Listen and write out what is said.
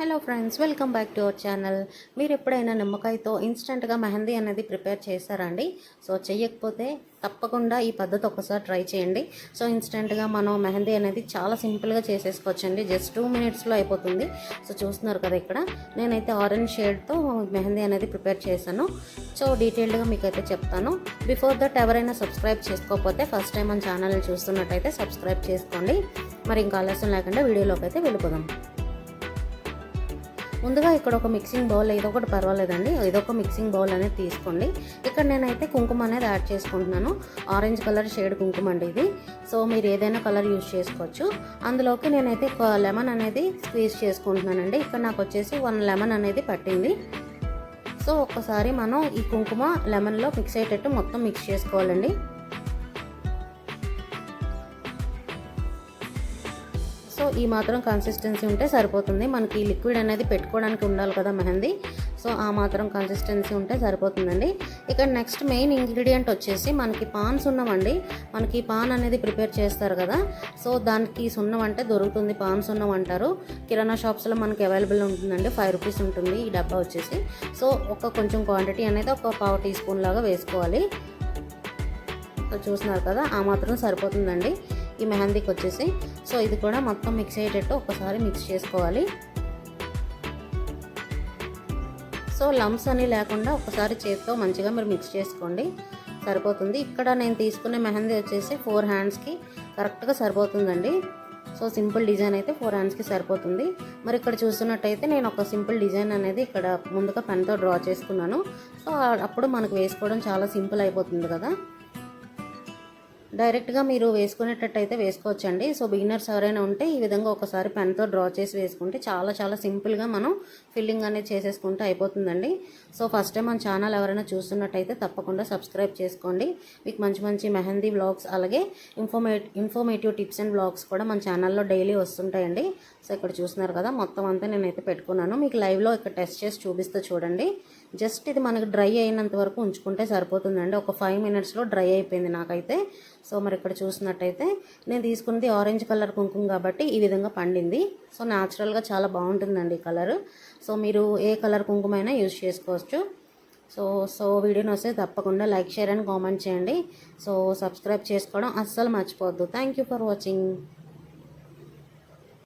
Hello friends welcome back to our channel మీరు ఎప్పుడైనా నిమ్మకాయతో ఇన్స్టెంట్గా మెహందీ అనేది ప్రిపేర్ చేస్తారండి సో చేయకపోతే తప్పకుండా ఈ పద్ధతి ఒకసారి ట్రై చేయండి. సో ఇన్స్టెంట్గా మనం మెహందీ అనేది చాలా సింపుల్గా చేసేసుకోవచ్చండి. జస్ట్ టూ మినిట్స్లో అయిపోతుంది. సో చూస్తున్నారు కదా ఇక్కడ. నేనైతే ఆరెంజ్ షేడ్తో మెహందీ అనేది ప్రిపేర్ చేశాను. సో డీటెయిల్డ్గా మీకైతే చెప్తాను. బిఫోర్ దట్ ఎవరైనా సబ్స్క్రైబ్ చేసుకోకపోతే ఫస్ట్ టైం మన ఛానల్ని చూస్తున్నట్టయితే సబ్స్క్రైబ్ చేసుకోండి. మరి ఇంకా ఆలస్యం లేకుండా వీడియోలోకి అయితే వెళ్ళిపోదాం. ముందుగా ఇక్కడ ఒక మిక్సింగ్ బౌల్ ఏదో ఒకటి పర్వాలేదండి. ఏదో ఒక మిక్సింగ్ బౌల్ అనేది తీసుకోండి. ఇక్కడ నేనైతే కుంకుమ అనేది యాడ్ చేసుకుంటున్నాను. ఆరెంజ్ కలర్ షేడ్ కుంకుమ అండి ఇది. సో మీరు ఏదైనా కలర్ యూజ్ చేసుకోవచ్చు. అందులోకి నేనైతే లెమన్ అనేది స్క్వీజ్ చేసుకుంటున్నానండి. ఇక్కడ నాకు వచ్చేసి వన్ లెమన్ అనేది పట్టింది. సో ఒక్కసారి మనం ఈ కుంకుమ లెమన్లో మిక్స్ అయ్యేటట్టు మొత్తం మిక్స్ చేసుకోవాలండి. ఈ మాత్రం కన్సిస్టెన్సీ ఉంటే సరిపోతుంది. మనకి లిక్విడ్ అనేది పెట్టుకోవడానికి ఉండాలి కదా మెహందీ. సో ఆ మాత్రం కన్సిస్టెన్సీ ఉంటే సరిపోతుందండి. ఇక్కడ నెక్స్ట్ మెయిన్ ఇంగ్రీడియంట్ వచ్చేసి మనకి పాన్ సున్నం అండి. మనకి పాన్ అనేది ప్రిపేర్ చేస్తారు కదా. సో దానికి సున్నం అంటే దొరుకుతుంది. పాన్ సున్నం అంటారు. కిరాణా షాప్స్లో మనకి అవైలబుల్ ఉంటుందండి. ఫైవ్ రూపీస్ ఉంటుంది ఈ డబ్బా వచ్చేసి. సో ఒక కొంచెం క్వాంటిటీ అనేది ఒక పావు టీ స్పూన్ లాగా వేసుకోవాలి. చూసినారు చూస్తున్నారు కదా ఆ మాత్రం సరిపోతుందండి. ఈ మెహందీకి వచ్చేసి. సో ఇది కూడా మొత్తం మిక్స్ అయ్యేటట్టు ఒకసారి మిక్స్ చేసుకోవాలి. సో లమ్స్ అని లేకుండా ఒకసారి చేతితో మంచిగా మీరు మిక్స్ చేసుకోండి. సరిపోతుంది. ఇక్కడ నేను తీసుకునే మెహందీ వచ్చేసి ఫోర్ హ్యాండ్స్కి కరెక్ట్గా సరిపోతుందండి. సో సింపుల్ డిజైన్ అయితే ఫోర్ హ్యాండ్స్కి సరిపోతుంది. మరి ఇక్కడ చూస్తున్నట్టయితే నేను ఒక సింపుల్ డిజైన్ అనేది ఇక్కడ ముందుగా పెన్తో డ్రా చేసుకున్నాను. సో అప్పుడు మనకు వేసుకోవడం చాలా సింపుల్ అయిపోతుంది కదా. డైరెక్ట్గా మీరు వేసుకునేటట్టయితే వేసుకోవచ్చండి. సో బిగినర్స్ ఎవరైనా ఉంటే ఈ విధంగా ఒకసారి పెన్తో డ్రా చేసి వేసుకుంటే చాలా చాలా సింపుల్గా మనం ఫిల్లింగ్ అనేది చేసేసుకుంటే అయిపోతుందండి. సో ఫస్ట్ టైం మన ఛానల్ ఎవరైనా చూస్తున్నట్టయితే తప్పకుండా సబ్స్క్రైబ్ చేసుకోండి. మీకు మంచి మంచి మెహందీ బ్లాగ్స్ అలాగే ఇన్ఫర్మే ఇన్ఫర్మేటివ్ టిప్స్ అండ్ బ్లాగ్స్ కూడా మన ఛానల్లో డైలీ వస్తుంటాయండి. సో ఇక్కడ చూస్తున్నారు కదా మొత్తం అంతా నేనైతే పెట్టుకున్నాను. మీకు లైవ్లో ఇక్కడ టెస్ట్ చేసి చూపిస్తూ చూడండి. జస్ట్ ఇది మనకి డ్రై అయినంత వరకు ఉంచుకుంటే సరిపోతుందండి. ఒక ఫైవ్ మినిట్స్లో డ్రై అయిపోయింది నాకైతే. సో మరి ఇక్కడ చూసినట్టయితే నేను తీసుకున్నది ఆరెంజ్ కలర్ కుంకుమ కాబట్టి ఈ విధంగా పండింది. సో న్యాచురల్గా చాలా బాగుంటుందండి ఈ కలర్. సో మీరు ఏ కలర్ కుంకుమైనా యూజ్ చేసుకోవచ్చు. సో సో వీడియోని వస్తే తప్పకుండా లైక్ షేర్ అండ్ కామెంట్ చేయండి. సో సబ్స్క్రైబ్ చేసుకోవడం అస్సలు మర్చిపోవద్దు. Thank you for watching